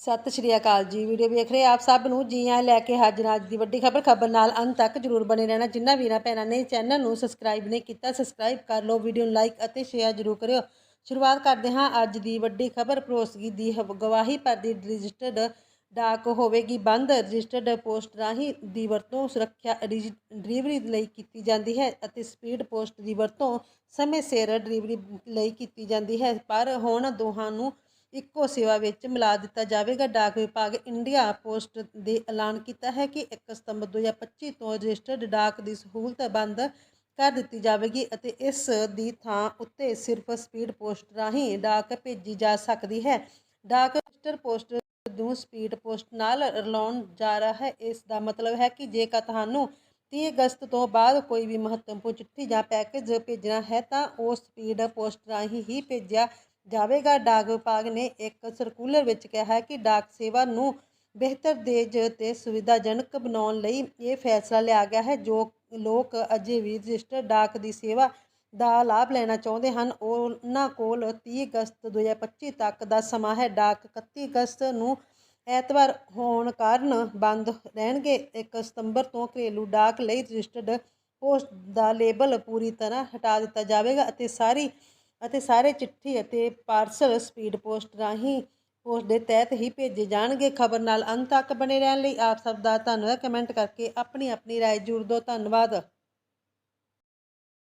ਸਤਿ ਸ਼੍ਰੀ ਅਕਾਲ ਜੀ। ਵੀਡੀਓ ਵੇਖ ਰਹੇ ਆਪ ਸਭ ਨੂੰ ਜੀ ਆਇਆਂ ਲੈ ਕੇ ਹਾਜ਼ਰ ਅੱਜ ਦੀ ਵੱਡੀ ਖਬਰ। ਖਬਰ ਨਾਲ ਅੰਤ ਤੱਕ ਜਰੂਰ ਬਣੇ ਰਹਿਣਾ। ਜਿੰਨਾ ਵੀਰਾਂ ਭੈਣਾਂ ਨੇ ਚੈਨਲ ਨੂੰ ਸਬਸਕ੍ਰਾਈਬ ਨਹੀਂ ਕੀਤਾ ਸਬਸਕ੍ਰਾਈਬ ਕਰ ਲਓ, ਵੀਡੀਓ ਨੂੰ ਲਾਈਕ ਅਤੇ ਸ਼ੇਅਰ ਜਰੂਰ ਕਰਿਓ। ਸ਼ੁਰੂਆਤ ਕਰਦੇ ਹਾਂ ਅੱਜ ਦੀ ਵੱਡੀ ਖਬਰ। ਪਰੋਸਗੀ ਦੀ ਹਵ- ਗਵਾਹੀ ਪਰ ਦੀ ਰਜਿਸਟਰਡ ਡਾਕ ਹੋਵੇਗੀ ਬੰਦ। ਰਜਿਸਟਰਡ ਪੋਸਟ ਰਾਹੀਂ ਦੀ ਵਰਤੋਂ ਸੁਰੱਖਿਆ ਡਿਜੀ- ਡਿਲੀਵਰੀ ਲਈ ਕੀਤੀ ਜਾਂਦੀ ਹੈ ਅਤੇ ਸਪੀਡ ਪੋਸਟ ਦੀ ਵਰਤੋਂ ਸਮੇਂ ਸਿਰ ਡਿਲੀਵਰੀ ਲਈ ਕੀਤੀ ਜਾਂਦੀ ਹੈ। ਪਰ ਹੁਣ ਦੋਹਾਂ ਨੂੰ ਇੱਕੋ ਸੇਵਾ ਵਿੱਚ ਮਿਲਾ ਦਿੱਤਾ ਜਾਵੇਗਾ। ਡਾਕ ਵਿਭਾਗ ਇੰਡੀਆ ਪੋਸਟ ਦੇ ਐਲਾਨ ਕੀਤਾ ਹੈ ਕਿ 1 ਸਤੰਬਰ 2025 ਤੋਂ ਰਜਿਸਟਰਡ ਡਾਕ ਦੀ ਸਹੂਲਤ ਬੰਦ ਕਰ ਦਿੱਤੀ ਜਾਵੇਗੀ ਅਤੇ ਇਸ ਦੀ ਥਾਂ ਉੱਤੇ ਸਿਰਫ ਸਪੀਡ ਪੋਸਟ ਰਾਹੀਂ ਡਾਕ ਭੇਜੀ ਜਾ ਸਕਦੀ ਹੈ। ਡਾਕ ਰਜਿਸਟਰ ਪੋਸਟ ਨੂੰ ਸਪੀਡ ਪੋਸਟ ਨਾਲ ਰਲਾਉਣ ਜਾ ਰਿਹਾ ਹੈ। ਇਸ ਦਾ ਮਤਲਬ ਹੈ ਕਿ ਜੇਕਰ ਤੁਹਾਨੂੰ 30 ਅਗਸਤ ਤੋਂ ਬਾਅਦ ਕੋਈ ਵੀ ਮਹੱਤਵਪੂਰਨ ਚਿੱਠੀ ਜਾਂ ਪੈਕੇਜ ਭੇਜਣਾ ਹੈ ਤਾਂ ਉਹ ਸਪੀਡ ਪੋਸਟ ਰਾਹੀਂ ਹੀ ਭੇਜਿਆ ਜਾਵੇਗਾ। ਡਾਕ ਵਿਭਾਗ ਨੇ ਇੱਕ ਸਰਕੂਲਰ ਵਿੱਚ ਕਿਹਾ ਹੈ ਕਿ ਡਾਕ ਸੇਵਾ ਨੂੰ ਬਿਹਤਰ ਤੇਜ਼ ਤੇ ਸੁਵਿਧਾਜਨਕ ਬਣਾਉਣ ਲਈ ਇਹ ਫੈਸਲਾ ਲਿਆ ਗਿਆ ਹੈ। ਜੋ ਲੋਕ ਅਜੇ ਵੀ ਰਜਿਸਟਰ ਡਾਕ ਦੀ ਸੇਵਾ ਦਾ ਲਾਭ ਲੈਣਾ ਚਾਹੁੰਦੇ ਹਨ, ਉਹਨਾਂ ਕੋਲ 30 ਅਗਸਤ 2025 ਤੱਕ ਦਾ ਸਮਾਂ ਹੈ। ਡਾਕ 31 ਅਗਸਤ ਨੂੰ ਐਤਵਾਰ ਹੋਣ ਕਾਰਨ ਬੰਦ ਰਹਿਣਗੇ। 1 ਸਤੰਬਰ ਤੋਂ ਘਰੇਲੂ ਡਾਕ ਲਈ ਰਜਿਸਟਰਡ ਪੋਸਟ ਦਾ ਲੇਬਲ ਪੂਰੀ ਤਰ੍ਹਾਂ ਹਟਾ ਦਿੱਤਾ ਜਾਵੇਗਾ ਅਤੇ ਸਾਰੀ ਅਤੇ ਸਾਰੇ ਚਿੱਠੀ ਅਤੇ ਪਾਰਸਲ ਸਪੀਡ ਪੋਸਟ ਰਾਹੀਂ ਪੋਸਟ ਦੇ ਤਹਿਤ ਹੀ ਭੇਜੇ ਜਾਣਗੇ ਖਬਰ ਨਾਲ ਅੰਤ ਤੱਕ ਬਣੇ ਰਹਿਣ ਲਈ ਆਪ ਸਭ ਦਾ ਧੰਨਵਾਦ ਕਮੈਂਟ ਕਰਕੇ ਆਪਣੀ ਆਪਣੀ رائے ਜ਼ਰੂਰ ਦਿਓ ਧੰਨਵਾਦ